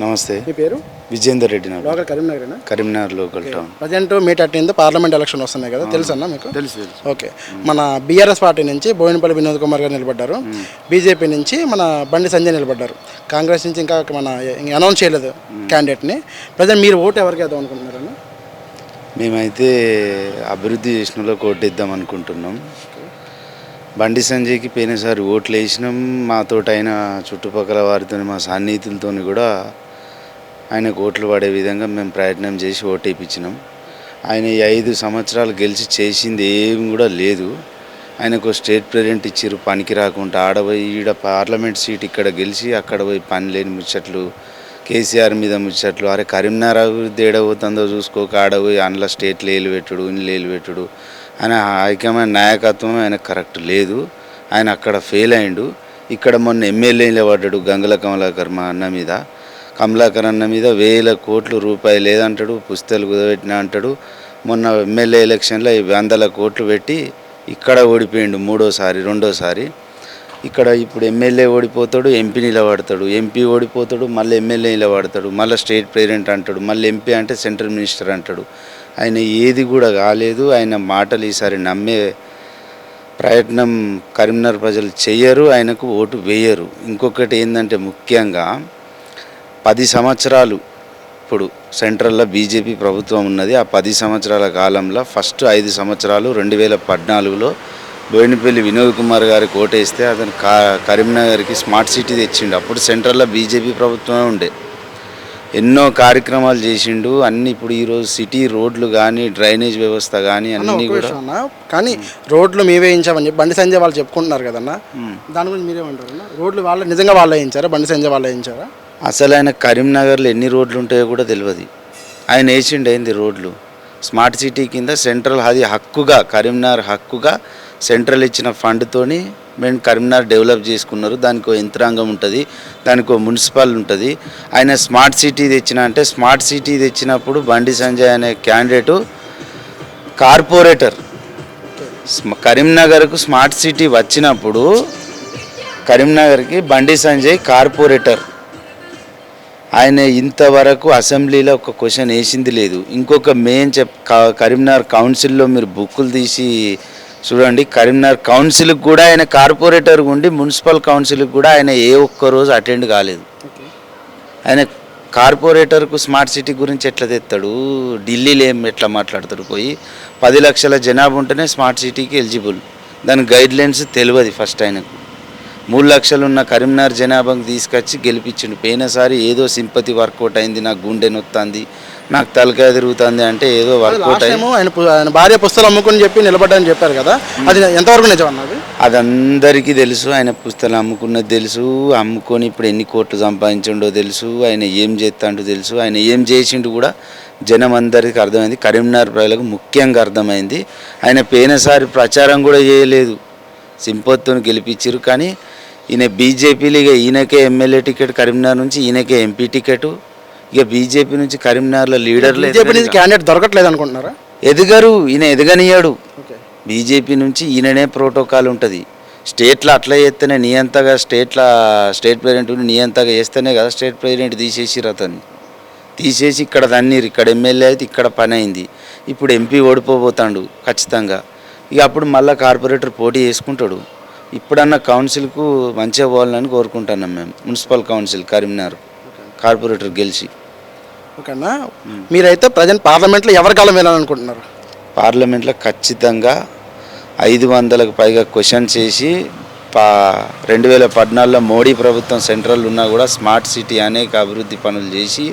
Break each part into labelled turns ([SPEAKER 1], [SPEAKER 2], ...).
[SPEAKER 1] నమస్తే.
[SPEAKER 2] మీ పేరు?
[SPEAKER 1] విజేందర్ రెడ్డి నాకు
[SPEAKER 2] local కరీంనగరేనా?
[SPEAKER 1] Karimnagar local town.
[SPEAKER 2] Present May thirteenth parliament election వస్తున్నాయి కదా తెలుసా మీకు?
[SPEAKER 1] తెలుసు తెలుసు.
[SPEAKER 2] ఓకే. మన బీఆర్ఎస్ పార్టీ నుంచి బోయినపల్లి వినోద్ కుమార్ గారు నిలబడ్డారు. బీజేపీ నుంచి మన బండి సంజయ్ నిలబడ్డారు. కాంగ్రెస్ నుంచి ఇంకా మన అనౌన్స్ చేయలేదు క్యాండిడేట్ని. ప్రజెంట్ మీరు ఓటు ఎవరికి వేద్దాం అనుకుంటున్నారన్న
[SPEAKER 1] మేమైతే అభివృద్ధి చేసిన వాళ్ళకి ఓటేద్దాం అనుకుంటున్నాం. బండి సంజయ్కి పోయినసారి ఓట్లు వేసినాం. మాతోటి ఆయన చుట్టుపక్కల వారితో మా సన్నిహితులతో కూడా ఆయనకు ఓట్లు పడే విధంగా మేము ప్రయత్నం చేసి ఓటేపించినాం ఆయన ఈ ఐదు సంవత్సరాలు గెలిచి చేసింది ఏమి కూడా లేదు. ఆయనకు స్టేట్ ప్రెసిడెంట్ ఇచ్చిర్రు పనికి రాకుండా. ఆడపోయి ఈడ పార్లమెంట్ సీట్ ఇక్కడ గెలిచి అక్కడ పోయి పని లేని ముచ్చట్లు కేసీఆర్ మీద ముచ్చట్లు. అరే కరీంనగర్ అభివృద్ధి ఏడబోతుందో చూసుకోక ఆడపోయి అందులో స్టేట్ లేలు పెట్టుడు ఇన్ని లేలు పెట్టుడు. ఆయన ఐక్యమైన నాయకత్వం ఆయన కరెక్ట్ లేదు. ఆయన అక్కడ ఫెయిల్ అయిండు. ఇక్కడ మొన్న ఎమ్మెల్యేలు పడ్డాడు గంగుల కమలాకర్ మా అన్న మీద. కమలాకర్ అన్న మీద వేల కోట్లు రూపాయలు లేదంటాడు పుస్తలు కుదబెట్టిన అంటాడు. మొన్న ఎమ్మెల్యే ఎలక్షన్లో వందల కోట్లు పెట్టి ఇక్కడ ఓడిపోయిండు మూడోసారి రెండోసారి. ఇక్కడ ఇప్పుడు ఎమ్మెల్యే ఓడిపోతాడు ఎంపీ నిలబడతాడు. ఎంపీ ఓడిపోతాడు మళ్ళీ ఎమ్మెల్యే నిలబడతాడు. మళ్ళీ స్టేట్ ప్రెసిడెంట్ అంటాడు. మళ్ళీ ఎంపీ అంటే సెంట్రల్ మినిస్టర్ అంటాడు. ఆయన ఏది కూడా కాలేదు. ఆయన మాటలు ఈసారి నమ్మే ప్రయత్నం కరీంనగర్ ప్రజలు చెయ్యరు ఆయనకు ఓటు వేయరు. ఇంకొకటి ఏంటంటే ముఖ్యంగా పది సంవత్సరాలు ఇప్పుడు సెంట్రల్లో బీజేపీ ప్రభుత్వం ఉన్నది. ఆ పది సంవత్సరాల కాలంలో ఫస్ట్ ఐదు సంవత్సరాలు రెండు వేల పద్నాలుగులో బోయినపల్లి వినోద్ కుమార్ గారికి ఓటేస్తే అతను కా కరీంనగర్కి స్మార్ట్ సిటీ తెచ్చిండు. అప్పుడు సెంట్రల్లో బీజేపీ ప్రభుత్వమే ఉండే. ఎన్నో కార్యక్రమాలు చేసిండు. అన్ని ఇప్పుడు ఈరోజు సిటీ రోడ్లు కానీ డ్రైనేజ్ వ్యవస్థ కానీ
[SPEAKER 2] అన్న
[SPEAKER 1] కూడా
[SPEAKER 2] కానీ రోడ్లు మేమే వేయించామని చెప్పి బండి సంజయ్ వాళ్ళు చెప్పుకుంటున్నారు కదన్న. దాని గురించి మీరేమంటారు రోడ్లు వాళ్ళు నిజంగా వాళ్ళు వేయించారా? బండి సంజయ్ వాళ్ళు వేయించారా?
[SPEAKER 1] అసలు ఆయన కరీంనగర్లో ఎన్ని రోడ్లు ఉంటాయో కూడా తెలియదు ఆయన వేసిండు అయింది రోడ్లు? స్మార్ట్ సిటీ కింద సెంట్రల్ అది హక్కుగా కరీంనగర్ హక్కుగా సెంట్రల్ ఇచ్చిన ఫండ్తోని మేము కరీంనగర్ డెవలప్ చేసుకున్నారు. దానికి యంత్రాంగం ఉంటుంది దానికి మున్సిపల్ ఉంటుంది. ఆయన స్మార్ట్ సిటీ తెచ్చిన అంటే స్మార్ట్ సిటీ తెచ్చినప్పుడు బండి సంజయ్ అనే క్యాండిడేటు కార్పొరేటర్. స్మ- కరీంనగర్కు స్మార్ట్ సిటీ వచ్చినప్పుడు కరీంనగర్కి బండి సంజయ్ కార్పొరేటర్. ఆయన ఇంతవరకు అసెంబ్లీలో ఒక క్వశ్చన్ వేసింది లేదు. ఇంకొక మెయిన్ చెప్ కరీంనగర్ కౌన్సిల్లో మీరు బుక్కులు తీసి చూడండి. కరీంనగర్ కౌన్సిల్కి కూడా ఆయన కార్పొరేటర్ ఉండి మున్సిపల్ కౌన్సిల్కి కూడా ఆయన ఏ ఒక్క రోజు అటెండ్ కాలేదు. ఆయన కార్పొరేటర్కు స్మార్ట్ సిటీ గురించి ఎట్లా తెస్తాడు ఢిల్లీలో ఏం ఎట్లా మాట్లాడతాడు పోయి? పది లక్షల జనాభా ఉంటేనే స్మార్ట్ సిటీకి ఎలిజిబుల్. దాని గైడ్ లైన్స్ తెలియదు ఫస్ట్ ఆయనకు. మూడు లక్షలు ఉన్న కరీంనగర్ జనాభాకి తీసుకొచ్చి గెలిపించిండు. పోయినసారి ఏదో సింపతి వర్కౌట్ అయింది నాకు గుండె నొత్తంది నాకు తలకాయ తిరుగుతుంది అంటే ఏదో వర్కౌట్ అయింది
[SPEAKER 2] ఆయన ఆయన భార్య పుస్తకాలు అమ్ముకుని చెప్పి నిలబడ్డాని చెప్పారు కదా అది ఎంతవరకు నిజం అన్నది
[SPEAKER 1] అది? అందరికీ తెలుసు ఆయన పుస్తకాలు అమ్ముకున్నది తెలుసు అమ్ముకొని ఇప్పుడు ఎన్ని కోట్లు సంపాదించిండో తెలుసు ఆయన ఏం చేస్తాడో తెలుసు ఆయన ఏం చేసిండు కూడా జనం అందరికీ అర్థమైంది. కరీంనగర్ ప్రజలకు ముఖ్యంగా అర్థమైంది. ఆయన పోయినసారి ప్రచారం కూడా చేయలేదు. సింపత్తో గెలిపించారు కానీ ఈయన బీజేపీలో ఇక ఈయనకే ఎమ్మెల్యే టికెట్ కరీంనగర్ నుంచి ఈయనకే ఎంపీ టికెట్. ఇక బీజేపీ నుంచి కరీంనగర్లో లీడర్లు
[SPEAKER 2] బీజేపీ నుంచి క్యాండిడేట్ దొరకట్లేదు అనుకుంటున్నారా?
[SPEAKER 1] ఎదగరు ఈయన ఎదగనియాడు బీజేపీ నుంచి ఈయననే ప్రోటోకాల్ ఉంటుంది. స్టేట్లో అట్లా చేస్తేనే నియంతగా స్టేట్లో స్టేట్ ప్రెసిడెంట్ నియంతగా చేస్తేనే కదా స్టేట్ ప్రెసిడెంట్ తీసేసిరు అతన్ని. తీసేసి ఇక్కడ తన్నీరు ఇక్కడ ఎమ్మెల్యే అయితే ఇక్కడ పని అయింది. ఇప్పుడు ఎంపీ ఓడిపోబోతాడు ఖచ్చితంగా. ఇక అప్పుడు మళ్ళీ కార్పొరేటర్ పోటీ చేసుకుంటాడు. ఇప్పుడన్న కౌన్సిల్కు మంచిగా పోవాలని కోరుకుంటున్నాం మేము. మున్సిపల్ కౌన్సిల్ కరీంనగర్ కార్పొరేటర్ గెలిచి.
[SPEAKER 2] ఓకేనా మీరైతే ప్రజెంట్ పార్లమెంట్లో ఎవరి కాలం వెళ్ళాలనుకుంటున్నారు?
[SPEAKER 1] పార్లమెంట్లో ఖచ్చితంగా ఐదు వందలకు పైగా క్వశ్చన్స్ చేసి పా రెండు వేల పద్నాలుగులో మోడీ ప్రభుత్వం సెంట్రల్ ఉన్నా కూడా స్మార్ట్ సిటీ అనేక అభివృద్ధి పనులు చేసి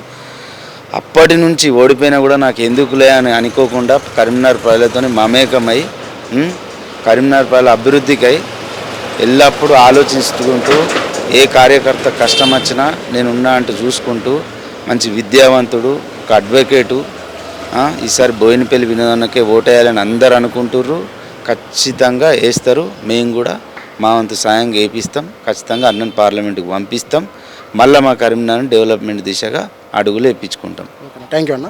[SPEAKER 1] అప్పటి నుంచి ఓడిపోయినా కూడా నాకు ఎందుకులే అని అనుకోకుండా కరీంనగర్ ప్రజలతో మమేకమై కరీంనగర్ ప్రజల అభివృద్ధికై ఎల్లప్పుడూ ఆలోచిస్తుంటూ ఏ కార్యకర్త కష్టం వచ్చినా నేను ఉన్నా అంటూ చూసుకుంటూ మంచి విద్యావంతుడు ఒక అడ్వకేటు ఈసారి బోయినపల్లి వినోదన్నకే ఓటేయాలని అందరు అనుకుంటుర్రు. ఖచ్చితంగా వేస్తారు మేము కూడా మా వంతు సాయం వేపిస్తాం ఖచ్చితంగా అన్నం పార్లమెంట్కి పంపిస్తాం. మళ్ళీ మా కరీంనగర్ డెవలప్మెంట్ దిశగా అడుగులు వేయించుకుంటాం
[SPEAKER 2] థ్యాంక్ యూ అన్న.